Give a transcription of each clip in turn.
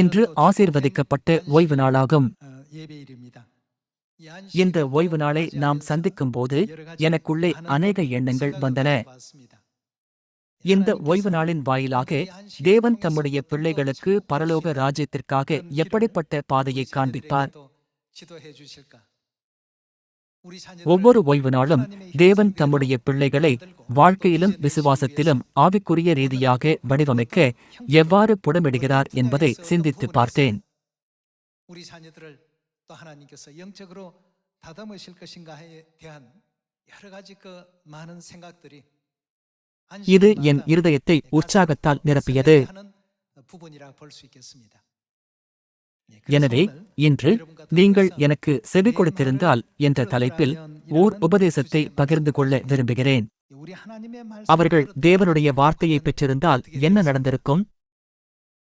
என்று ஆசீர்வதிக்கப்பட்ட ஓய்வு நாளாகும் இந்த ஓய்வு நாளை நாம் சந்திக்கும் போது எனக்குள்ளே அநேக எண்ணங்கள் வந்தன. இந்த ஓய்வு நாளின் வாயிலாக தேவன் தம்முடைய பிள்ளைகளுக்கு பரலோக ராஜ்யத்திற்காக எப்படிப்பட்ட பாதையை காண்பிப்பார்? ஒவ்வொரு ஓய்வு நாளும் தேவன் தம்முடைய பிள்ளைகளை வாழ்க்கையிலும் விசுவாசத்திலும் ஆவிக்குரிய ரீதியாக வடிவமைக்க எவ்வாறு புடமிடுகிறார் என்பதை சிந்தித்து பார்த்தேன். இது என் இருதயத்தை உற்சாகத்தால் நிரப்பியது. எனவே 그래서 오늘 இன்று 여러분과 நீங்கள் 더불어서 எனக்கு செவி கொடுத்திருந்தால் என்ற தலைப்பில் ஓர் உபதேசத்தை பகிர்ந்து கொள்ள விரும்புகிறேன் 우리 하나님의 말씀을 அவர்கள் 들었던 தேவனுடைய வார்த்தையை பெற்றிருந்தால் என்ன நடந்திருக்கும்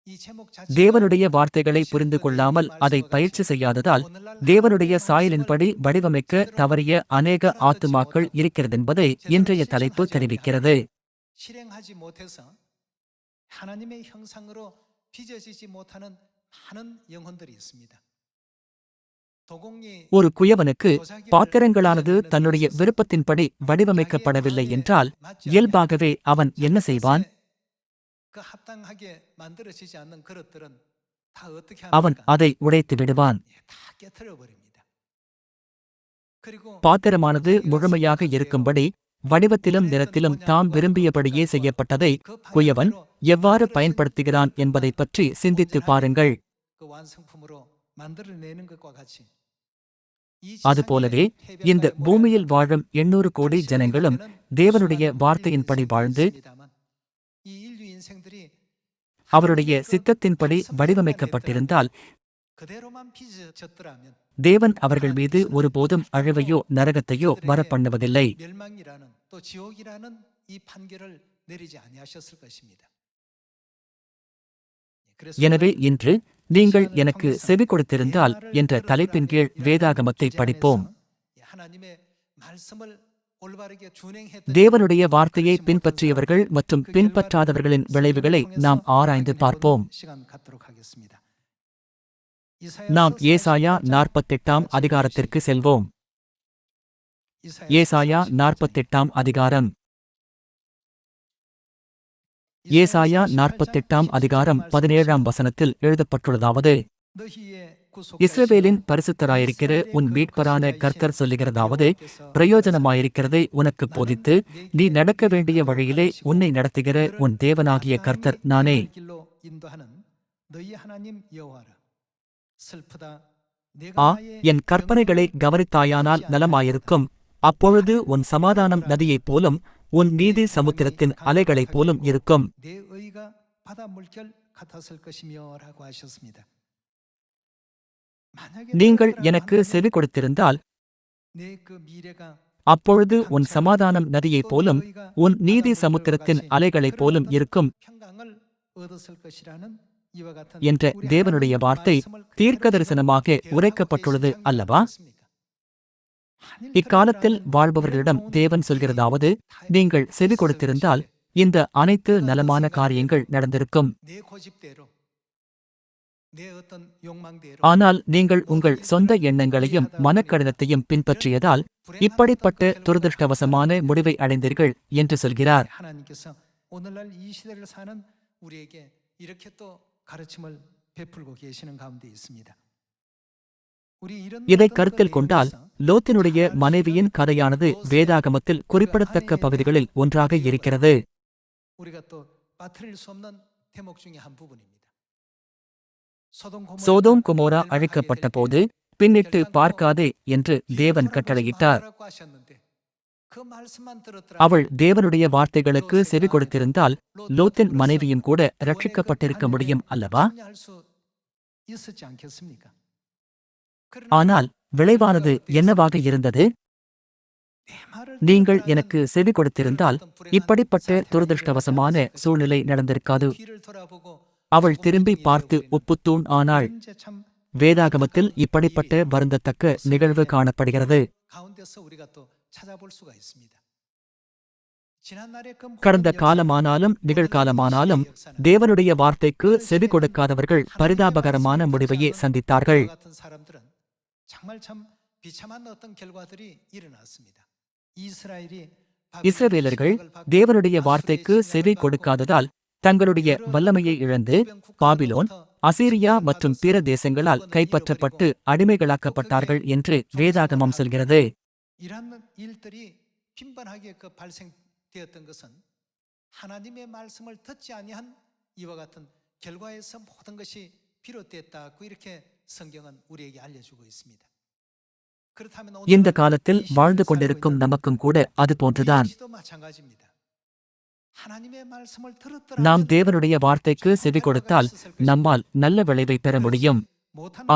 이 제목 자체가 தேவனுடைய வார்த்தைகளை புரிந்து கொள்ளாமல் அதை பயிற்சி செய்யாததால் 오늘날 தேவனுடைய 하나님의 சாயலின்படி 말씀을 வடிவமைக்க தவறிய அநேக ஆத்துமாக்கள் இருக்கிறதென்பதை இன்றைய தலைப்பு தெரிவிக்கிறது 실행하지 못해서 하나님의 형상으로 빚어지지 못하는 ஒரு குயவனுக்கு பாத்திரங்களானது தன்னுடைய விருப்பத்தின்படி வடிவமைக்கப்படவில்லை என்றால் இயல்பாகவே அவன் என்ன செய்வான்? அவன் அதை உடைத்து விடுவான். பாத்திரமானது முழுமையாக இருக்கும்படி வடிவத்திலும் நிறத்திலும் தாம் விரும்பியபடியே செய்யப்பட்டதை குயவன் எவ்வாறு பயன்படுத்துகிறான் என்பதை பற்றி சிந்தித்து பாருங்கள். அதுபோலவே இந்த பூமியில் வாழும் எண்ணூறு கோடி ஜனங்களும் தேவனுடைய வார்த்தையின்படி வாழ்ந்து அவருடைய சித்தத்தின்படி வடிவமைக்கப்பட்டிருந்தால் தேவன் அவர்கள் மீது ஒருபோதும் அழிவையோ நரகத்தையோ வரப்பண்ணுவதில்லை. எனவே இன்று நீங்கள் எனக்கு செவி கொடுத்திருந்தால் என்ற தலைப்பின் கீழ் வேதாகமத்தை படிப்போம். தேவனுடைய வார்த்தையை பின்பற்றியவர்கள் மற்றும் பின்பற்றாதவர்களின் விளைவுகளை நாம் ஆராய்ந்து பார்ப்போம். நாம் ஏசாயா நாற்பத்தெட்டாம் அதிகாரத்திற்கு செல்வோம். ஏசாயா நாற்பத்தெட்டாம் அதிகாரம். ஏசாயா நாற்பத்தெட்டாம் அதிகாரம் பதினேழாம் வசனத்தில் எழுதப்பட்டுள்ளதாவது. இஸ்ரவேலின் பரிசுத்தராயிருக்கிற உன் மீட்பரான கர்த்தர் சொல்லுகிறதாவது பிரயோஜனமாயிருக்கிறதை உனக்கு போதித்து நீ நடக்க வேண்டிய வழியிலே உன்னை நடத்துகிற உன் தேவனாகிய கர்த்தர் நானே. ஆ என் கற்பனைகளை கவனித்தாயானால் நலமாயிருக்கும். அப்பொழுது உன் சமாதானம் நதியைப் போலும் உன் நீதி சமுத்திரத்தின் அலைகளைப் போலும் இருக்கும். நீங்கள் எனக்கு செவி கொடுத்திருந்தால் அப்பொழுது உன் சமாதானம் நதியைப் போலும் உன் நீதி சமுத்திரத்தின் அலைகளைப் போலும் இருக்கும் என்ற தேவனுடைய வார்த்தை தீர்க்க தரிசனமாக உரைக்கப்பட்டுள்ளது அல்லவா இக்காலத்தில் 들어가는 வாழ்பவர்களிடம் 그런 தேவன் 좋은 சொல்கிறதாவது 일들이 நீங்கள் 다 செவி 있었을 கொடுத்திருந்தால் 것인데 இந்த அனைத்து நலமான காரியங்கள் நடந்திருக்கும் 내 고집대로 내 어떤 욕망대로 ஆனால் நீங்கள் உங்கள் சொந்த எண்ணங்களையும் மனக்கடினத்தையும் பின்பற்றியதால் இப்படிப்பட்ட துரதிருஷ்டவசமான முடிவை அடைந்தீர்கள் என்று சொல்கிறார் 하나님께서 오늘날 이 시대를 사는 우리에게 이렇게 또 가르침을 베풀고 계시는 가운데 있습니다. இதை கருத்தில் கொண்டால் லோத்தினுடைய மனைவியின் கதையானது வேதாகமத்தில் குறிப்பிடத்தக்க பகுதிகளில் ஒன்றாக இருக்கிறது சோதோம் குமோரா அழைக்கப்பட்ட போது பின்னிட்டு பார்க்காதே என்று தேவன் கட்டளையிட்டார் அவள் தேவனுடைய வார்த்தைகளுக்கு செவி கொடுத்திருந்தால் லோத்தின் மனைவியும் கூட ரட்சிக்கப்பட்டிருக்க முடியும் அல்லவா ஆனால் விளைவானது என்னவாக இருந்தது? நீங்கள் எனக்கு செவி கொடுத்திருந்தால் இப்படிப்பட்ட துரதிருஷ்டவசமான சூழ்நிலை நடந்திருக்காது. அவள் திரும்பி பார்த்து உப்புத்தூண் ஆனாள். வேதாகமத்தில் இப்படிப்பட்ட வருந்தத்தக்க நிகழ்வு காணப்படுகிறது. கடந்த காலமானாலும் நிகழ்காலமானாலும் தேவனுடைய வார்த்தைக்கு செவி கொடுக்காதவர்கள் பரிதாபகரமான முடிவையே சந்தித்தார்கள். 정말 참 비참한 어떤 결과들이 일어났습니다. 이스라엘이 இஸ்ரவேலர்கள் தேவனுடைய வார்த்தைக்கு செவி கொடுக்காததால் தங்களுடைய வல்லமையை இழந்து பாபிலோன் அசீரியா மற்றும் பிற தேசங்களால் கைப்பற்றப்பட்டு அடிமைகளாக்கப்பட்டார்கள் என்று வேதாகமம் சொல்கிறது 이러한 일들이 빈번하게 그 발생되었던 것은 하나님의 இந்த காலத்தில் வாழ்ந்து கொண்டிருக்கும் நமக்கும் கூட அது போன்றுதான் நாம் தேவனுடைய வார்த்தைக்கு செவி கொடுத்தால் நம்மால் நல்ல விளைவை பெற முடியும்.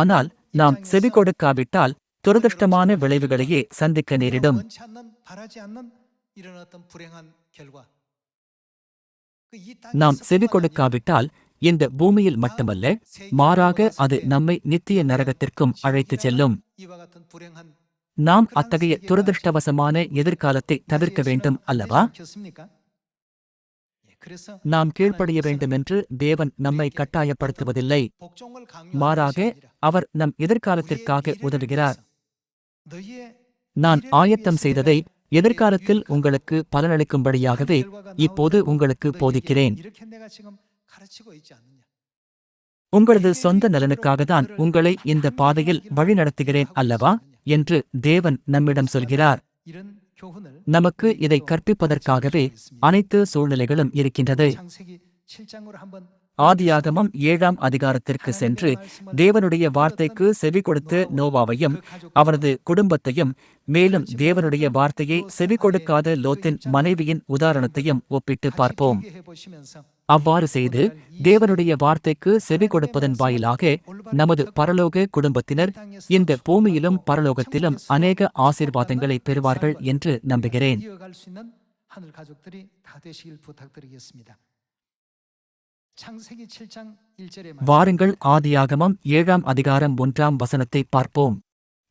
ஆனால் நாம் செவி கொடுக்காவிட்டால் துரதிருஷ்டமான விளைவுகளையே சந்திக்க நேரிடும். நாம் செவி கொடுக்காவிட்டால் இந்த பூமியில் மட்டுமல்ல மாறாக அது நம்மை நித்திய நரகத்திற்கும் அழைத்து செல்லும். நாம் அத்தகைய துரதிருஷ்டவசமான எதிர்காலத்தை தவிர்க்க வேண்டும் அல்லவா? நாம் கீழ்ப்படைய வேண்டும் என்று தேவன் நம்மை கட்டாயப்படுத்துவதில்லை. மாறாக அவர் நம் எதிர்காலத்திற்காக உதவுகிறார். நான் ஆயத்தம் செய்ததை எதிர்காலத்தில் உங்களுக்கு பலனளிக்கும்படியாகவே இப்போது உங்களுக்கு போதிக்கிறேன். உங்களது சொந்த நலனுக்காக தான் உங்களை இந்த பாதையில் வழிநடத்துகிறேன் அல்லவா? என்று தேவன் நம்மிடம் சொல்கிறார். நமக்கு இதை கற்பிப்பதற்காகவே அனைத்து சூழ்நிலைகளும் இருக்கின்றது. ஆதியாகமம் ஏழாம் அதிகாரத்திற்கு சென்று தேவனுடைய வார்த்தைக்கு செவி கொடுத்த நோவாவையும் அவனது குடும்பத்தையும் மேலும் தேவனுடைய வார்த்தையை செவி கொடுக்காத லோத்தின் மனைவியின் உதாரணத்தையும் ஒப்பிட்டு பார்ப்போம். அவ்வாறு செய்து தேவனுடைய வார்த்தைக்கு செவி கொடுப்பதன் வாயிலாக நமது பரலோக குடும்பத்தினர் இந்த பூமியிலும் பரலோகத்திலும் அநேக ஆசீர்வாதங்களை பெறுவார்கள் என்று நம்புகிறேன். வாருங்கள் ஆதியாகமம் ஏழாம் அதிகாரம் ஒன்றாம் வசனத்தை பார்ப்போம்.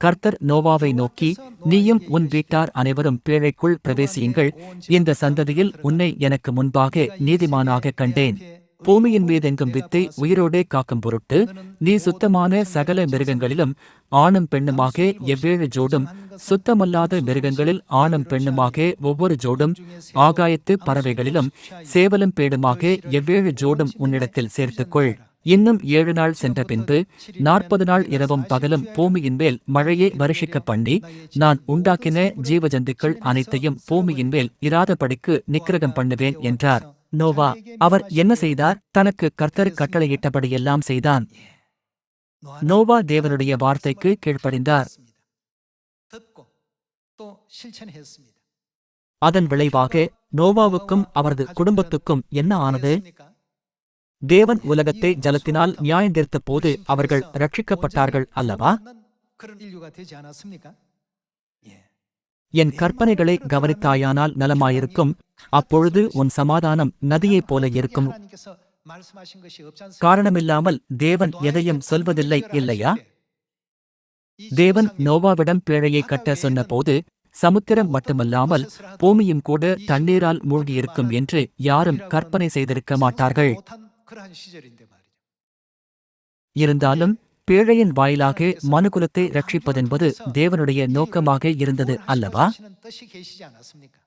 கர்த்தர் நோவாவை நோக்கி நீயும் உன் வீட்டார் அனைவரும் பேழைக்குள் பிரவேசியுங்கள். இந்த சந்ததியில் உன்னை எனக்கு முன்பாக நீதிமானாக கண்டேன். பூமியின் மீதெங்கும் வித்தை உயிரோடே காக்கும் பொருட்டு நீ சுத்தமான சகல மிருகங்களிலும் ஆணும் பெண்ணுமாக எவ்வேழு ஜோடும் சுத்தமல்லாத மிருகங்களில் ஆணும் பெண்ணுமாக ஒவ்வொரு ஜோடும் ஆகாயத்து பறவைகளிலும் சேவலும் பேடுமாக எவ்வேழு ஜோடும் உன்னிடத்தில் சேர்த்துக்கொள். இன்னும் ஏழு நாள் சென்ற பின்பு நாற்பது நாள் இரவும் பகலும் பூமியின் மேல் மழையை வருஷிக்க பண்ணி நான் உண்டாக்கின ஜீவஜந்துக்கள் அனைத்தையும் பூமியின் மேல் இராதபடிக்கு நிக்கிரகம் பண்ணுவேன் என்றார். நோவா அவர் என்ன செய்தார்? தனக்கு கர்த்தர் கட்டளையிட்டபடி எல்லாம் செய்தான். நோவா தேவனுடைய வார்த்தைக்கு கீழ்ப்படிந்தார். அதன் விளைவாக நோவாவுக்கும் அவரது குடும்பத்துக்கும் என்ன ஆனது? தேவன் உலகத்தை ஜலத்தினால் நியாயந்தீர்த்த போது அவர்கள் ரட்சிக்கப்பட்டார்கள் அல்லவா? என் கற்பனைகளை கவனித்தாயானால் நலமாயிருக்கும். அப்பொழுது உன் சமாதானம் நதியைப் போல இருக்கும். காரணமில்லாமல் தேவன் எதையும் சொல்வதில்லை இல்லையா? தேவன் நோவாவிடம் பிழையை கட்ட சொன்னபோது சமுத்திரம் மட்டுமல்லாமல் பூமியும் கூட தண்ணீரால் மூழ்கியிருக்கும் என்று யாரும் கற்பனை செய்திருக்க மாட்டார்கள். இருந்தாலும் பேழையின் வாயிலாக மனுகுலத்தை ரட்சிப்பதென்பது தேவனுடைய நோக்கமாக இருந்தது அல்லவா?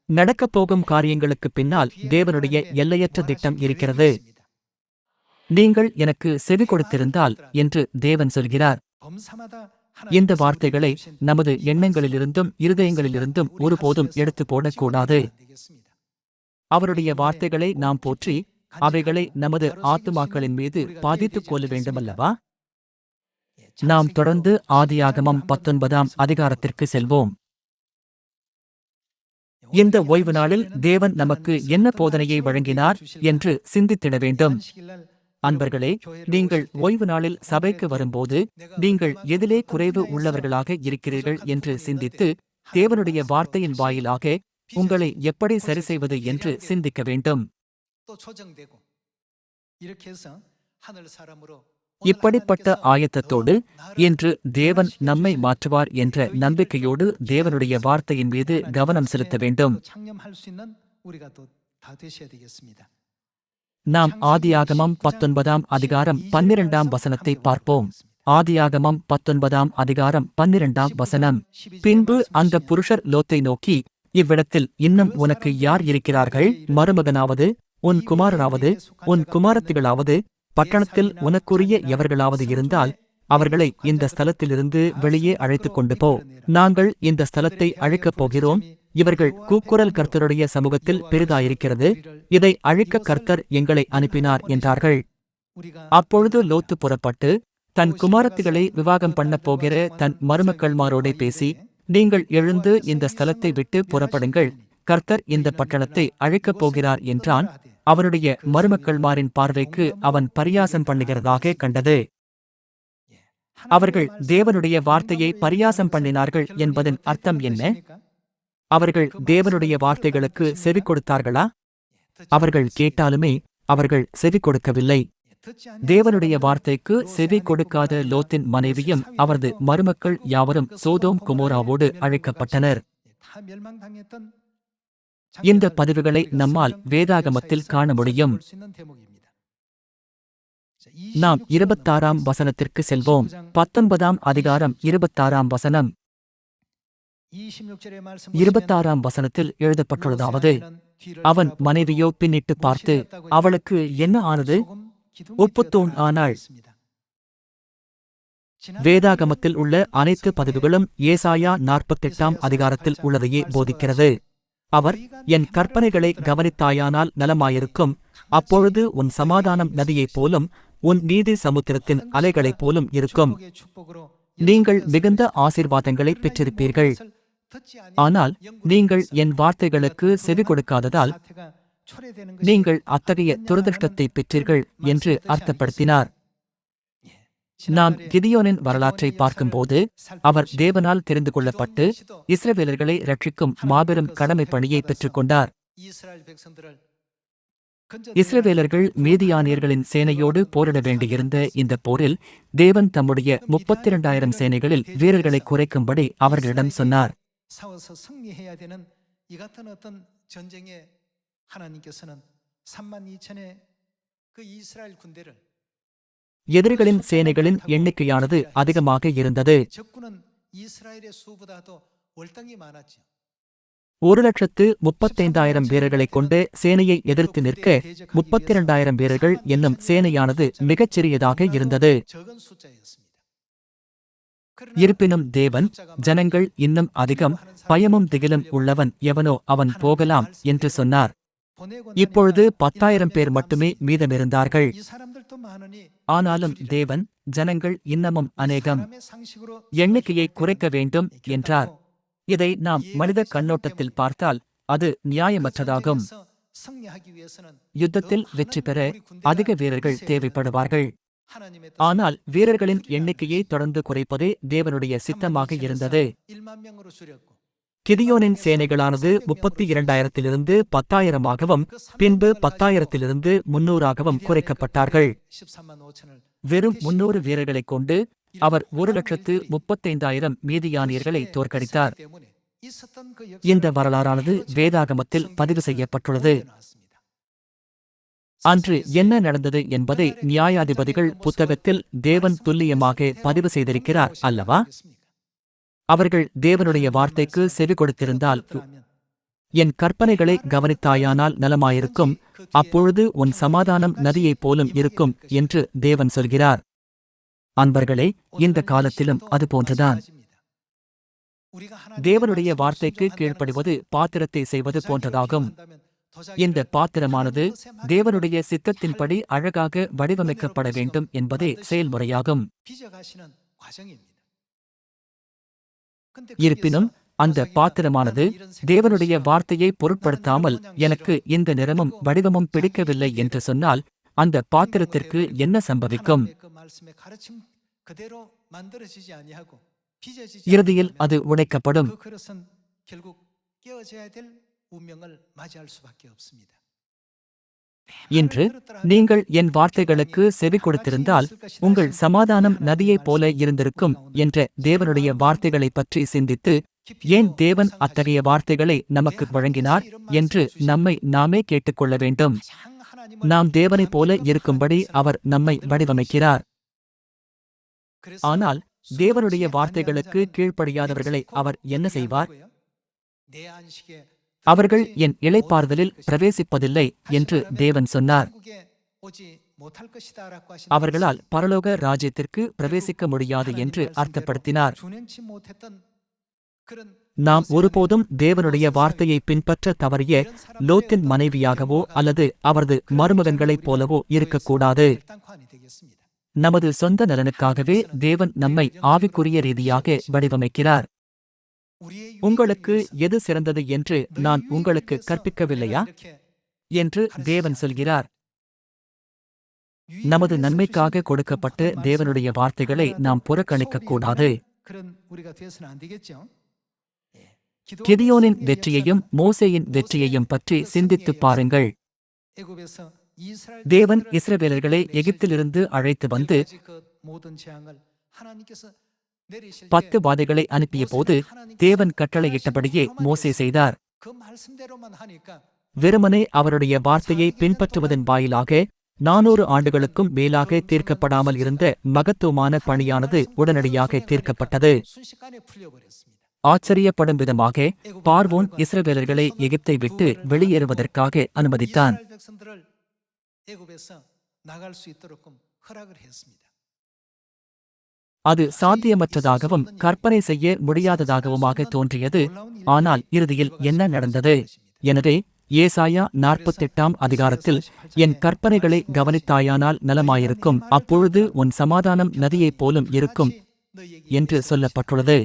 நடக்கப் போகும் காரியங்களுக்கு பின்னால் தேவனுடைய எல்லையற்ற திட்டம் இருக்கிறது. நீங்கள் எனக்கு செவி கொடுத்திருந்தால் என்று தேவன் சொல்கிறார். இந்த வார்த்தைகளை நமது எண்ணங்களிலிருந்தும் இருதயங்களிலிருந்தும் ஒருபோதும் எடுத்து போடக்கூடாது அவருடைய வார்த்தைகளை நாம் போற்றி அவைகளை நமது ஆத்துமாக்களின் மீது பாதித்துக் கொள்ள வேண்டுமல்லவா? நாம் தொடர்ந்து ஆதியாகமம் பத்தொன்பதாம் அதிகாரத்திற்கு செல்வோம். இந்த ஓய்வு நாளில் தேவன் நமக்கு என்ன போதனையை வழங்கினார் என்று சிந்தித்திட வேண்டும். அன்பர்களே நீங்கள் ஓய்வு நாளில் சபைக்கு வரும்போது நீங்கள் எதிலே குறைவு உள்ளவர்களாக இருக்கிறீர்கள் என்று சிந்தித்து தேவனுடைய வார்த்தையின் வாயிலாக உங்களை எப்படி சரி செய்வது என்று சிந்திக்க வேண்டும். இப்படிப்பட்ட ஆயத்தத்தோடு என்று தேவன் நம்மை மாற்றுவார் என்ற நம்பிக்கையோடு தேவனுடைய வார்த்தையின் மீது கவனம் செலுத்த வேண்டும். நாம் ஆதியாகமம் பத்தொன்பதாம் அதிகாரம் பன்னிரெண்டாம் வசனத்தை பார்ப்போம். ஆதியாகமம் பத்தொன்பதாம் அதிகாரம் பன்னிரெண்டாம் வசனம். பின்பு அந்த புருஷர் லோத்தை நோக்கி இவ்விடத்தில் இன்னும் உனக்கு யார் இருக்கிறார்கள்? மருமகனாவது உன் குமாரனாவது உன் குமாரத்திகளாவது பட்டணத்தில் உனக்குரிய எவர்களாவது இருந்தால் அவர்களை இந்த ஸ்தலத்திலிருந்து வெளியே அழைத்துக் கொண்டு போ. நாங்கள் இந்த ஸ்தலத்தை அழைக்கப் போகிறோம். இவர்கள் கூக்குரல் கர்த்தருடைய சமூகத்தில் பெரிதாயிருக்கிறது. இதை அழிக்க கர்த்தர் எங்களை அனுப்பினார் என்றார்கள். அப்பொழுது லோத்து புறப்பட்டு தன் குமாரத்திகளை விவாகம் பண்ணப் போகிற தன் மருமக்கள்மாரோடே பேசி நீங்கள் எழுந்து இந்த ஸ்தலத்தை விட்டு புறப்படுங்கள். கர்த்தர் இந்த பட்டணத்தை அழைக்கப் போகிறார் என்றான். அவனுடைய மருமக்கள்மாரின் பார்வைக்கு அவன் பரியாசம் பண்ணுகிறதாக கண்டது. அவர்கள் தேவனுடைய வார்த்தையை பரியாசம் பண்ணினார்கள் என்பதன் அர்த்தம் என்ன? அவர்கள் தேவனுடைய வார்த்தைகளுக்கு செவி கொடுத்தார்களா? அவர்கள் கேட்டாலுமே அவர்கள் செவி கொடுக்கவில்லை. தேவனுடைய வார்த்தைக்கு செவி கொடுக்காத லோத்தின் மனைவியும் அவரது மருமக்கள் யாவரும் சோதோம் குமோராவோடு அழைக்கப்பட்டனர். இந்த பதிவுகளை நம்மால் வேதாகமத்தில் காண முடியும் நாம் இருபத்தாறாம் வசனத்திற்கு செல்வோம் பத்தொன்பதாம் அதிகாரம் இருபத்தாறாம் வசனம் இருபத்தாறாம் வசனத்தில் எழுதப்பட்டுள்ளதாவது அவன் மனைவியோ பின்னிட்டு பார்த்து அவளுக்கு என்ன ஆனது உப்புத்தூண் ஆனாள் வேதாகமத்தில் உள்ள அனைத்து பதிவுகளும் ஏசாயா நாற்பத்தெட்டாம் அதிகாரத்தில் உள்ளதையே போதிக்கிறது அவர் என் கற்பனைகளை கவனித்தாயானால் நலமாயிருக்கும். அப்பொழுது உன் சமாதானம் நதியைப் போலும் உன் நீதி சமுத்திரத்தின் அலைகளைப் போலும் இருக்கும். நீங்கள் மிகுந்த ஆசீர்வாதங்களை பெற்றிருப்பீர்கள். ஆனால் நீங்கள் என் வார்த்தைகளுக்கு செவி கொடுக்காததால் நீங்கள் அத்தகைய துரதிருஷ்டத்தை பெற்றீர்கள் என்று அர்த்தப்படுத்தினார். நாம் கிதியோனின் வரலாற்றை பார்க்கும்போது அவர் தேவனால் தெரிந்து கொள்ளப்பட்டு இஸ்ரவேலர்களை ரட்சிக்கும் மாபெரும் கடமை பணியை பெற்றுக்கொண்டார் இஸ்ரவேலர்கள் மீதியானியர்களின் சேனையோடு போரிட வேண்டியிருந்த இந்த போரில் தேவன் தம்முடைய முப்பத்தி இரண்டாயிரம் சேனைகளில் வீரர்களை குறைக்கும்படி அவர்களிடம் சொன்னார் 싸워서 승리해야 되는 이 같은 어떤 전쟁에 하나님께서는 3만 2천의 그 이스라엘 군대를 எதிரிகளின் சேனைகளின் எண்ணிக்கையானது அதிகமாக இருந்தது. ஒரு லட்சத்து முப்பத்தைந்தாயிரம் வீரர்களைக் கொண்டு சேனையை எதிர்த்து நிற்க முப்பத்தி இரண்டாயிரம் வீரர்கள் என்னும் சேனையானது மிகச்சிறியதாக இருந்தது. இருப்பினும் தேவன் ஜனங்கள் இன்னும் அதிகம் பயமும் திகிலும் உள்ளவன் எவனோ அவன் போகலாம் என்று சொன்னார். இப்பொழுது பத்தாயிரம் பேர் மட்டுமே மீதமிருந்தார்கள். ஆனாலும் தேவன் ஜனங்கள் இன்னமும் அநேகம். எண்ணிக்கையை குறைக்க வேண்டும் என்றார். இதை நாம் மனித கண்ணோட்டத்தில் பார்த்தால் அது நியாயமற்றதாகும். யுத்தத்தில் வெற்றி பெற அதிக வீரர்கள் தேவைப்படுவார்கள். ஆனால் வீரர்களின் எண்ணிக்கையை தொடர்ந்து குறைப்பதே தேவனுடைய சித்தமாக இருந்தது. கிதியோனின் சேனைகளானது முப்பத்தி இரண்டாயிரத்திலிருந்து பத்தாயிரமாகவும் பின்பு பத்தாயிரத்திலிருந்து முன்னூறாகவும் குறைக்கப்பட்டார்கள். வெறும் முன்னூறு வீரர்களைக் கொண்டு அவர் ஒரு லட்சத்து முப்பத்தைந்தாயிரம் மீதியானியர்களை தோற்கடித்தார். இந்த வரலாறானது வேதாகமத்தில் பதிவு செய்யப்பட்டுள்ளது. அன்று என்ன நடந்தது என்பதை நியாயாதிபதிகள் புத்தகத்தில் தேவன் துல்லியமாக பதிவு செய்திருக்கிறார் அல்லவா? அவர்கள் தேவனுடைய வார்த்தைக்கு செவி கொடுத்திருந்தால் என் கற்பனைகளை கவனித்தாயானால் நலமாயிருக்கும். அப்பொழுது உன் சமாதானம் நதியைப் போலும் இருக்கும் என்று தேவன் சொல்கிறார். அன்பர்களே இந்த காலத்திலும் அது போன்றுதான். தேவனுடைய வார்த்தைக்கு கீழ்ப்படுவது பாத்திரத்தை செய்வது போன்றதாகும். இந்த பாத்திரமானது தேவனுடைய சித்தத்தின்படி அழகாக வடிவமைக்கப்பட வேண்டும் என்பதே செயல்முறையாகும். இருப்பினும் அந்த பாத்திரமானது தேவனுடைய வார்த்தையை பொருட்படுத்தாமல் எனக்கு இந்த நிறமும் வடிவமும் பிடிக்கவில்லை என்று சொன்னால் அந்த பாத்திரத்திற்கு என்ன சம்பவிக்கும்? இறுதியில் அது உடைக்கப்படும். இன்று நீங்கள் என் வார்த்தைகளுக்கு செவி கொடுத்திருந்தால் உங்கள் சமாதானம் நதியைப் போல இருந்திருக்கும் என்ற தேவனுடைய வார்த்தைகளைப் பற்றி சிந்தித்து ஏன் தேவன் அத்தகைய வார்த்தைகளை நமக்கு வழங்கினார் என்று நம்மை நாமே கேட்டுக்கொள்ள வேண்டும். நாம் தேவனைப் போல இருக்கும்படி அவர் நம்மை வடிவமைக்கிறார். ஆனால் தேவனுடைய வார்த்தைகளுக்கு கீழ்ப்படியாதவர்களை அவர் என்ன செய்வார்? அவர்கள் என் இலைப்பாறுதலில் பிரவேசிப்பதில்லை என்று தேவன் சொன்னார். அவர்களால் பரலோக ராஜ்யத்திற்கு பிரவேசிக்க முடியாது என்று அர்த்தப்படுத்தினார். நாம் ஒருபோதும் தேவனுடைய வார்த்தையை பின்பற்ற தவறிய லோத்தின் மனைவியாகவோ அல்லது அவரது மருமகன்களைப் போலவோ இருக்கக்கூடாது. நமது சொந்த நலனுக்காகவே தேவன் நம்மை ஆவிக்குரிய ரீதியாக வடிவமைக்கிறார். உங்களுக்கு எது சிறந்தது என்று நான் உங்களுக்கு கற்பிக்கவில்லையா? என்று தேவன் சொல்கிறார். நமது நன்மைக்காக கொடுக்கப்பட்ட தேவனுடைய வார்த்தைகளை நாம் புறக்கணிக்கக்கூடாது. கிதியோனின் வெற்றியையும் மோசேயின் வெற்றியையும் பற்றி சிந்தித்து பாருங்கள். தேவன் இஸ்ரவேலர்களை எகிப்திலிருந்து அழைத்து வந்து பத்து வாதைகளை அனுப்பிய போது தேவன் கட்டளையிட்டபடியே மோசே செய்தார். வெறுமனே அவருடைய வார்த்தையை பின்பற்றுவதன் வாயிலாக நானூறு ஆண்டுகளுக்கும் மேலாக தீர்க்கப்படாமல் இருந்த மகத்துவமான பணியானது உடனடியாக தீர்க்கப்பட்டது. ஆச்சரியப்படும் விதமாக பார்வோன் இஸ்ரவேலர்களை எகிப்தை விட்டு வெளியேறுவதற்காக அனுமதித்தான். அது சாத்தியமற்றதாகவும் கற்பனை செய்ய முடியாததாகவுமாக தோன்றியது. ஆனால் இறுதியில் என்ன நடந்தது? எனவே ஏசாயா நாற்பத்தெட்டாம் அதிகாரத்தில் என் கற்பனைகளை கவனித்தாயானால் நலமாயிருக்கும். அப்பொழுது உன் சமாதானம் நதியைப் போலும் இருக்கும் என்று சொல்லப்பட்டுள்ளது.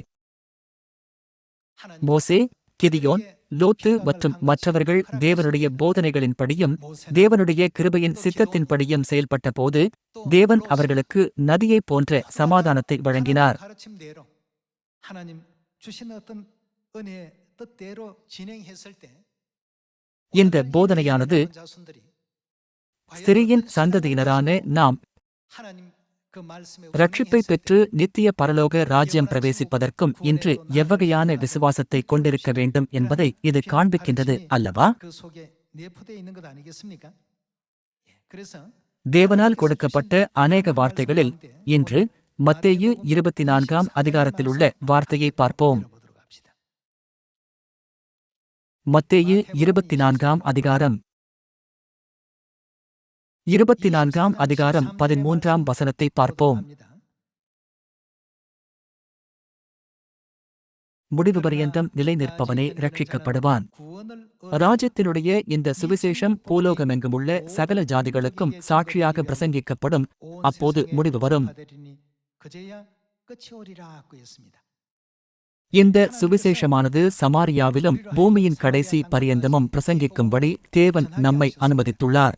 மோசே கிதியோன் லோத்து மற்றும் மற்றவர்கள் தேவனுடைய போதனைகளின்படியும் தேவனுடைய கிருபையின் சித்தத்தின்படியும் செயல்பட்ட போது தேவன் அவர்களுக்கு நதியைப் போன்ற சமாதானத்தை வழங்கினார். இந்த போதனையானது ஸ்திரீயின் சந்ததியினரான நாம் ரட்சிப்பை பெற்று நித்திய பரலோக ராஜ்யம் பிரவேசிப்பதற்கும் இன்று எவ்வகையான விசுவாசத்தை கொண்டிருக்க வேண்டும் என்பதை இது காண்பிக்கின்றது அல்லவா? தேவனால் கொடுக்கப்பட்ட அநேக வார்த்தைகளில் இன்று மத்தேயு இருபத்தி நான்காம் அதிகாரத்தில் உள்ள வார்த்தையை பார்ப்போம். மத்தேயு இருபத்தி நான்காம் அதிகாரம் இருபத்தி நான்காம் அதிகாரம் பதிமூன்றாம் வசனத்தை பார்ப்போம். முடிவு பரியந்தம் நிலை நிற்பவனே ரட்சிக்கப்படுவான் ராஜ்யத்தினுடைய இந்த சுவிசேஷம் பூலோகமெங்கும் உள்ள சகல ஜாதிகளுக்கும் சாட்சியாக பிரசங்கிக்கப்படும். அப்போது முடிவு வரும். இந்த சுவிசேஷமானது சமாரியாவிலும் பூமியின் கடைசி பரியந்தமும் பிரசங்கிக்கும்படி தேவன் நம்மை அனுமதித்துள்ளார்.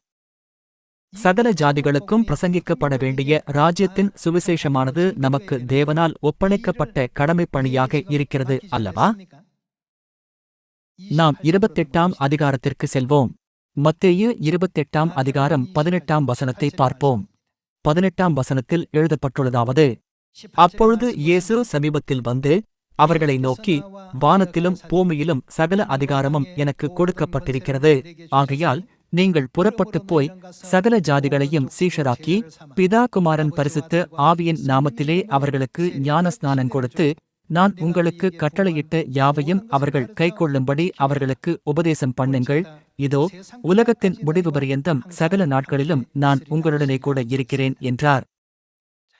சகல ஜாதிகளுக்கும் பிரசங்கிக்கப்பட வேண்டிய ராஜ்யத்தின் சுவிசேஷமானது நமக்கு தேவனால் ஒப்படைக்கப்பட்ட கடமை பணியாக இருக்கிறது அல்லவா? நாம் இருபத்தெட்டாம் அதிகாரத்திற்கு செல்வோம். மத்தேயு இருபத்தெட்டாம் அதிகாரம் பதினெட்டாம் வசனத்தை பார்ப்போம். பதினெட்டாம் வசனத்தில் எழுதப்பட்டுள்ளதாவது அப்பொழுது இயேசு சமீபத்தில் வந்து அவர்களை நோக்கி வானத்திலும் பூமியிலும் சகல அதிகாரமும் எனக்கு கொடுக்கப்பட்டிருக்கிறது. ஆகையால் நீங்கள் புறப்பட்டுப் போய் சகல ஜாதிகளையும் சீஷராக்கி பிதா குமாரன் பரிசுத்து ஆவியின் நாமத்திலே அவர்களுக்கு ஞான ஸ்நானம் கொடுத்து நான் உங்களுக்கு கட்டளையிட்ட யாவையும் அவர்கள் கைக்கொள்ளும்படி அவர்களுக்கு உபதேசம் பண்ணுங்கள். இதோ உலகத்தின் முடிவு பரியந்தம் சகல நாட்களிலும் நான் உங்களுடனே கூட இருக்கிறேன் என்றார்.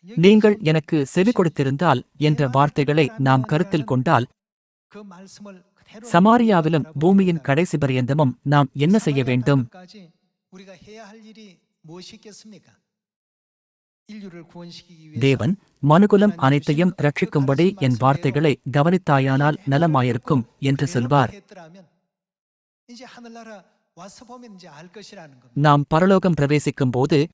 நீங்கள் எனக்கு செவி கொடுத்திருந்தால் என்ற வார்த்தைகளை நாம் கருத்தில் கொண்டால் சமாரியாவிலும் பூமியின் கடைசி பரியந்தமும் நாம் என்ன செய்ய வேண்டும்? தேவன் மனுகுலம் அனைத்தையும் ரட்சிக்கும்படி என் வார்த்தைகளை கவனித்தாயானால் நலமாயிருக்கும் என்று சொல்வார். நாம் பரலோகம் பிரவேசிக்கும் போது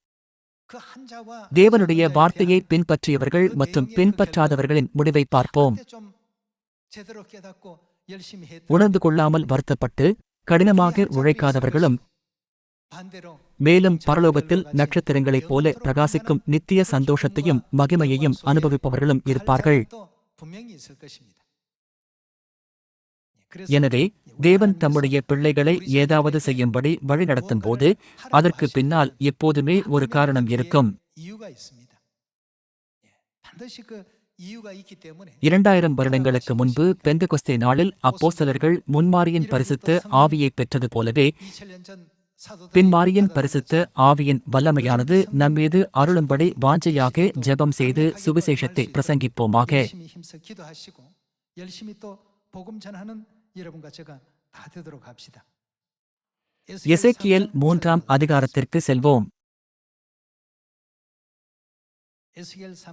தேவனுடைய வார்த்தையை பின்பற்றியவர்கள் மற்றும் பின்பற்றாதவர்களின் முடிவை பார்ப்போம். உணர்ந்து கொள்ளாமல் வருத்தப்பட்டு கடினமாக உழைக்காதவர்களும் மேலும் பரலோகத்தில் நட்சத்திரங்களைப் போல பிரகாசிக்கும் நித்திய சந்தோஷத்தையும் மகிமையையும் அனுபவிப்பவர்களும் இருப்பார்கள். எனவே தேவன் தம்முடைய பிள்ளைகளை ஏதாவது செய்யும்படி வழிநடத்தும் போது அதற்கு பின்னால் எப்போதுமே ஒரு காரணம் இருக்கும். இரண்டாயிரம் வருடங்களுக்கு முன்பு பெந்தகுஸ்தே நாளில் அப்போசலர்கள் முன்மாரியின் பரிசுத்த ஆவியை பெற்றது போலவே பின்மாரியின் பரிசுத்த ஆவியின் வல்லமையானது நம்மீது அருளும்படி வாஞ்சையாக ஜெபம் செய்து சுவிசேஷத்தை பிரசங்கிப்போமாக. எசேக்கியல் மூன்றாம் அதிகாரத்திற்கு செல்வோம்.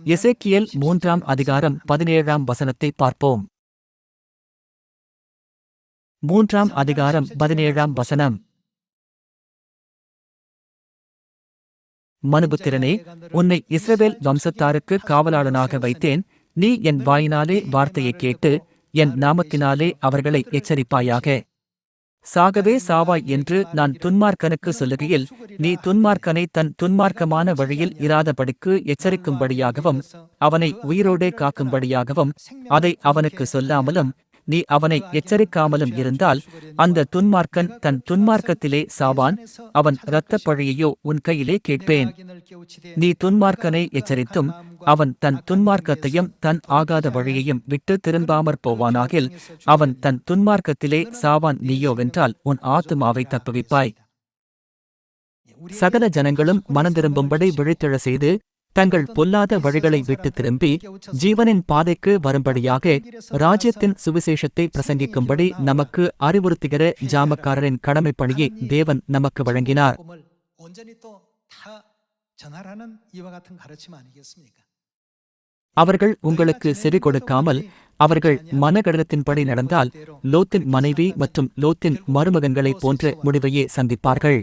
எசேக்கியல் மூன்றாம் அதிகாரம் பதினேழாம் வசனத்தை பார்ப்போம். மூன்றாம் அதிகாரம் பதினேழாம் வசனம். மனுபுத்திரனே உன்னை இஸ்ரவேல் வம்சத்தாருக்கு காவலாளனாக வைத்தேன். நீ என் வாயினாலே வார்த்தையைக் கேட்டு என் நாமத்தினாலே அவர்களை எச்சரிப்பாயாக. சாகவே சாவாய் என்று நான் துன்மார்க்கனுக்கு சொல்லுகையில் நீ துன்மார்க்கனை தன் துன்மார்க்கமான வழியில் இராதபடிக்கு எச்சரிக்கும்படியாகவும் அவனை உயிரோடே காக்கும்படியாகவும் அதை அவனுக்கு சொல்லாமலும் நீ அவனை எச்சரிக்காமலும் இருந்தால் அந்த துன்மார்க்கன் தன் துன்மார்க்கத்திலே சாவான் அவன் இரத்தப் பழியையோ உன் கையிலே கேட்பேன். நீ துன்மார்க்கனை எச்சரித்தும் அவன் தன் துன்மார்க்கத்தையும் தன் ஆகாத வழியையும் விட்டு திரும்பாமற் போவானாகில் அவன் தன் துன்மார்க்கத்திலே சாவான் நீயோவென்றால் உன் ஆத்துமாவை தப்புவிப்பாய். சகல ஜனங்களும் மனந்திரும்பும்படி விழித்தெழ செய்து தங்கள் பொல்லாத வழிகளை விட்டு திரும்பி ஜீவனின் பாதைக்கு வரும்படியாக ராஜ்யத்தின் சுவிசேஷத்தை பிரசங்கிக்கும்படி நமக்கு அறிவுறுத்துகிற ஜாமக்காரரின் கடமை பணியை தேவன் நமக்கு வழங்கினார். அவர்கள் உங்களுக்கு செவி கொடுக்காமல் அவர்கள் மனகடனத்தின்படி நடந்தால் லோத்தின் மனைவி மற்றும் லோத்தின் மருமகன்களை போன்ற முடிவையே சந்திப்பார்கள்.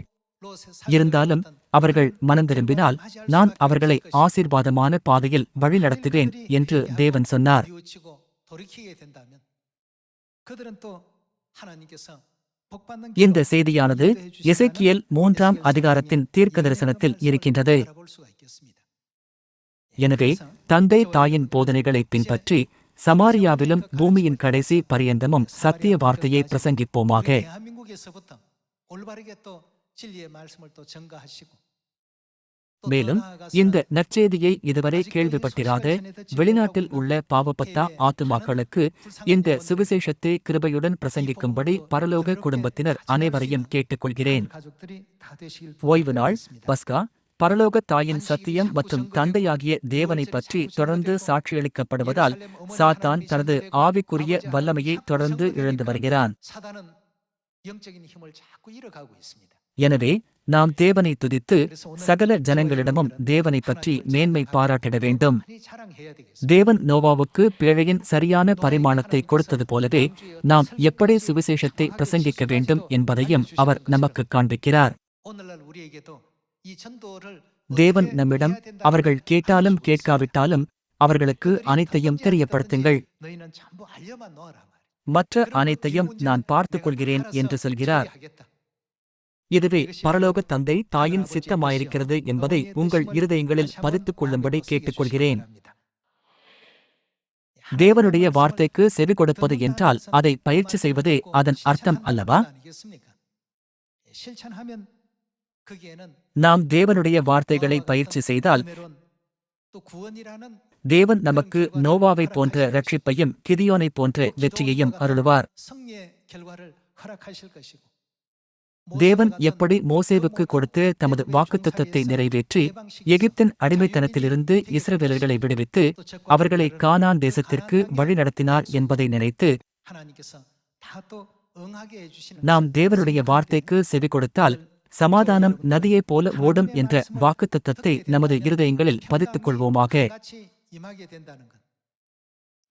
இருந்தாலும் அவர்கள் மனம் நான் அவர்களை ஆசீர்வாதமான பாதையில் வழிநடத்துவேன் என்று தேவன் சொன்னார். இந்த செய்தியானது எசைக்கியல் மூன்றாம் அதிகாரத்தின் தீர்க்க தரிசனத்தில் இருக்கின்றது. எனவே தந்தை தாயின் போதனைகளை பின்பற்றி சமாரியாவிலும் பூமியின் கடைசி பரியந்தமும் சத்திய வார்த்தையை பிரசங்கிப்போமாக. மேலும் இந்த நற்செய்தியை இதுவரை கேள்விப்பட்டிராத வெளிநாட்டில் உள்ள பாவப்பத்தா ஆத்துமாக்களுக்கு இந்த சுவிசேஷத்தை கிருபையுடன் பிரசங்கிக்கும்படி பரலோக குடும்பத்தினர் அனைவரையும் கேட்டுக்கொள்கிறேன். ஓய்வு நாள் பஸ்கா பரலோக தாயின் சத்தியம் மற்றும் தந்தையாகிய தேவனை பற்றி தொடர்ந்து சாட்சியளிக்கப்படுவதால் சாத்தான் தனது ஆவிக்குரிய வல்லமையை தொடர்ந்து இழந்து வருகிறான். எனவே நாம் தேவனை துதித்து சகல ஜனங்களிடமும் தேவனை பற்றி மேன்மை பாராட்டிட வேண்டும். தேவன் நோவாவுக்கு பிழையின் சரியான பரிமாணத்தை கொடுத்தது போலவே நாம் எப்படி சுவிசேஷத்தை பிரசங்கிக்க வேண்டும் என்பதையும் அவர் நமக்கு காண்பிக்கிறார். தேவன் நம்மிடம் அவர்கள் கேட்டாலும் கேட்காவிட்டாலும் அவர்களுக்கு அனைத்தையும் தெரியப்படுத்துங்கள். மற்ற அனைத்தையும் நான் பார்த்துக் கொள்கிறேன் என்று சொல்கிறார். இதுவே பரலோக தந்தை தாயின் சித்தமாயிருக்கிறது என்பதை உங்கள் இருதயங்களில் பதித்துக் கொள்ளும்படி கேட்டுக்கொள்கிறேன். தேவனுடைய வார்த்தைக்கு செவி கொடுப்பது என்றால் அதை பயிற்சி செய்வதே அதன் அர்த்தம் அல்லவா? நாம் தேவனுடைய வார்த்தைகளை பயிற்சி செய்தால் தேவன் நமக்கு நோவாவை போன்ற ரட்சிப்பையும் கிதியோனை போன்ற வெற்றியையும் அருளுவார். தேவன் எப்படி மோசேவுக்கு கொடுத்து தமது வாக்குத்தத்தத்தை நிறைவேற்றி எகிப்தின் அடிமைத்தனத்திலிருந்து இஸ்ரவேலர்களை விடுவித்து அவர்களை கானான் தேசத்திற்கு வழிநடத்தினார் என்பதை நினைத்து 하나님께서 다또 응하게 해주시는 நாம் தேவனுடைய வார்த்தைக்கு செவி கொடுத்தால் சமாதானம் நதியைப் போல ஓடும் என்ற வாக்குத்தத்தத்தை நமது இருதயங்களில் பதித்துக் கொள்வோமாக 같이 임하게 된다는 것.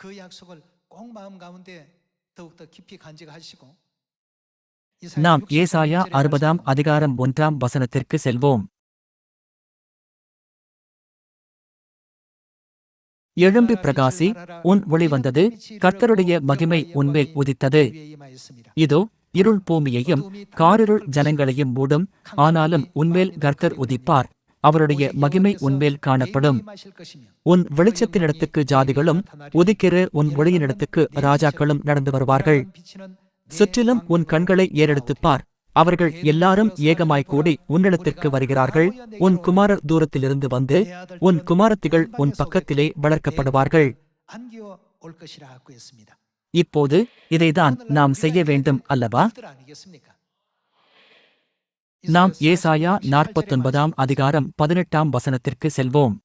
그 약속을 꼭 마음 가운데 더욱더 깊이 간직하시고 நாம் ஏசாயா அறுபதாம் அதிகாரம் ஒன்றாம் வசனத்திற்கு செல்வோம். எழும்பி பிரகாசி உன் ஒளி வந்தது கர்த்தருடைய மகிமை உன்மேல் உதித்தது. இதோ இருள் பூமியையும் காரிருள் ஜனங்களையும் மூடும் ஆனாலும் உன்மேல் கர்த்தர் உதிப்பார். அவருடைய மகிமை உன்மேல் காணப்படும். உன் வெளிச்சத்தினிடத்துக்கு ஜாதிகளும் உதிக்கிற உன் ஒளியினிடத்துக்கு ராஜாக்களும் நடந்து வருவார்கள். சுற்றிலும் உன் கண்களை ஏறெடுத்து பார். அவர்கள் எல்லாரும் ஏகமாய்கூடி உன்னிடத்திற்கு வருகிறார்கள். உன் குமாரர் தூரத்திலிருந்து வந்து உன் குமாரத்திகள் உன் பக்கத்திலே வளர்க்கப்படுவார்கள். இப்போது இதைதான் நாம் செய்ய வேண்டும் அல்லவா? நாம் ஏசாயா நாற்பத்தொன்பதாம் அதிகாரம் பதினெட்டாம் வசனத்திற்கு செல்வோம்.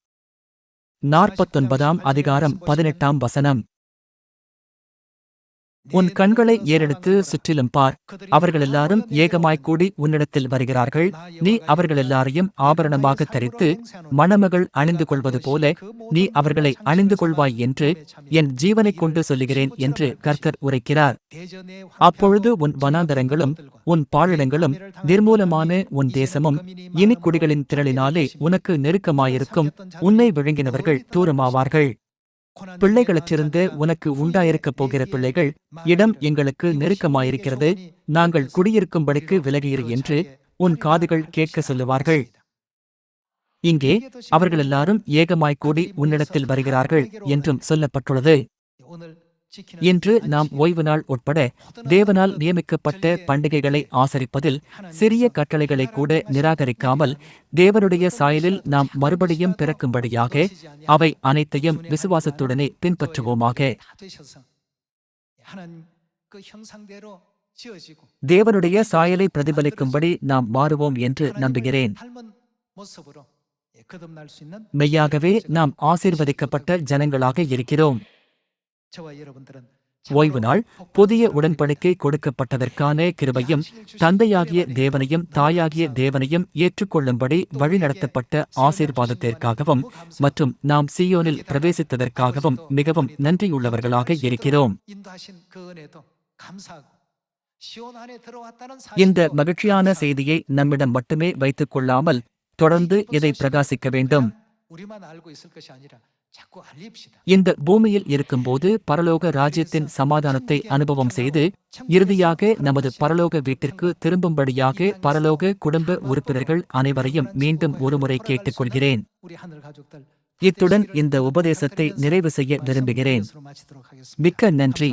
நாற்பத்தொன்பதாம் அதிகாரம் பதினெட்டாம் வசனம். உன் கண்களை ஏறெடுத்து சுற்றிலும் பார். அவர்கள் எல்லாரும் ஏகமாய்க் கூடி உன்னிடத்தில் வருகிறார்கள். நீ அவர்கள் எல்லாரையும் ஆபரணமாக தரித்து மணமகள் அணிந்து கொள்வது போல நீ அவர்களை அணிந்து கொள்வாய் என்று என் ஜீவனைக் கொண்டு சொல்லுகிறேன் என்று கர்த்தர் உரைக்கிறார். அப்பொழுது உன் வனாந்தரங்களும் உன் பாழிடங்களும் நிர்மூலமான உன் தேசமும் இனிக்குடிகளின் திரளினாலே உனக்கு நெருக்கமாயிருக்கும். உன்னை விழுங்கினவர்கள் தூரமாவார்கள். பிள்ளைகளற்றிருந்து உனக்கு உண்டாயிருக்கப் போகிற பிள்ளைகள் இடம் எங்களுக்கு நெருக்கமாயிருக்கிறது. நாங்கள் குடியிருக்கும்படிக்கு விலகியிரு என்று உன் காதுகள் கேட்க சொல்லுவார்கள். இங்கே அவர்கள் எல்லாரும் ஏகமாய்க் கூடி உன்னிடத்தில் வருகிறார்கள் என்றும் சொல்லப்பட்டுள்ளது. இன்று நாம் ஓய்வு நாள் உட்பட தேவனால் நியமிக்கப்பட்ட பண்டிகைகளை ஆசரிப்பதில் சிறிய கட்டளைகளை கூட நிராகரிக்காமல் தேவனுடைய சாயலில் நாம் மறுபடியும் பிறக்கும்படியாக அவை அனைத்தையும் விசுவாசத்துடனே பின்பற்றுவோமாக. தேவனுடைய சாயலை பிரதிபலிக்கும்படி நாம் மாறுவோம் என்று நம்புகிறேன். மெய்யாகவே நாம் ஆசீர்வதிக்கப்பட்ட ஜனங்களாக இருக்கிறோம். ஓய்வு நாள் புதிய உடன்படிக்கை கொடுக்கப்பட்டதற்கான கிருபையும் தந்தையாகிய தேவனையும் தாயாகிய தேவனையும் ஏற்றுக்கொள்ளும்படி வழிநடத்தப்பட்ட ஆசீர்வாதத்திற்காகவும் மற்றும் நாம் சியோனில் பிரவேசித்ததற்காகவும் மிகவும் நன்றியுள்ளவர்களாக இருக்கிறோம். இந்த மகிழ்ச்சியான செய்தியை நம்மிடம் மட்டுமே வைத்துக் கொள்ளாமல் தொடர்ந்து இதை பிரகாசிக்க வேண்டும். இந்த பூமியில் இருக்கும்போது பரலோக ராஜ்யத்தின் சமாதானத்தை அனுபவம் செய்து இறுதியாக நமது பரலோக வீட்டிற்கு திரும்பும்படியாக பரலோக குடும்ப உறுப்பினர்கள் அனைவரையும் மீண்டும் ஒருமுறை கேட்டுக்கொள்கிறேன் இத்துடன் இந்த உபதேசத்தை நிறைவு செய்ய விரும்புகிறேன். மிக்க நன்றி.